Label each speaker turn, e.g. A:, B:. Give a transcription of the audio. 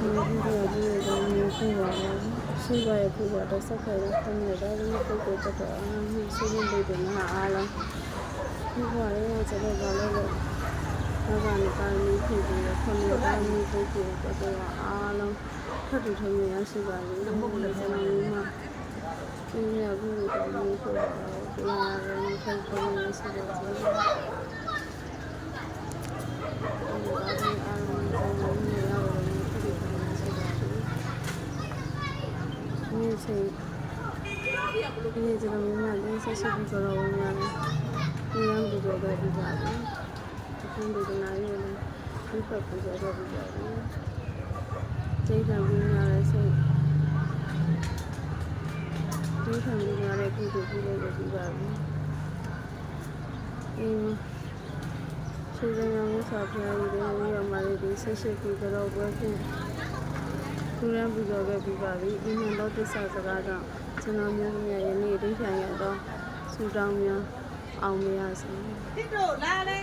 A: ရှိပါရဲ့ခုပါတော့ဆက်ခဲ့တဲ့ခဏတော့ဒီပုဂ္ဂိုလ်တက်တော့အာမှုရှိနေလို့ဒီမှာအားလုံးခုပါလေကျွန်တော်ကလည်းဘာသာနဲ့ပါမီဖြစ်ပြီးတော့ခဏပါမီပုဂ္ဂိုလ်တက်တော့အားလုံးဖတ်တူထုံးရရှိပါလိမ့်မယ်ကျွန်တော်မှာဒီနေ့အခုတော့မျိုးခုပါတော့ဒီမှာလည်းဖတ်ထုံးရရှိပါလိမ့်မယ် ဒီချိန်ဒီနေ့ကျွန်တော်မြန်မာလည်းဆက်ဆက်ပြီးကြတော့ဝင်ရတယ်။ဒီရန်ပူဇော်ခဲ့ပြီးပါပြီ။အခုဒီကနေ့လည်းဒီပတ်ပူဇော်ခဲ့ပြီးပါပြီ။ကျေးဇူးဝင်ရတဲ့စိတ်ဒီခံပြီးရတဲ့ကုသိုလ်ပြုလုပ်ပြီးပါပြီ။အင်းခြေစံရောင်းစာပြရည်တွေဝေးရမှာလေးဒီဆက်ဆက်ပြီးကြတော့ပွဲကို သူရန်ပူဇော်ခဲ့ပြီးပါပြီ။ဒီမှာတော့တစ္ဆာစကားကြောင့်ကျွန်တော်မျိုးများယနေ့ဒိဋ္ဌာန်ရတော့စူတောင်းများအောင်မရစေ။
B: တစ်တို့လာလေ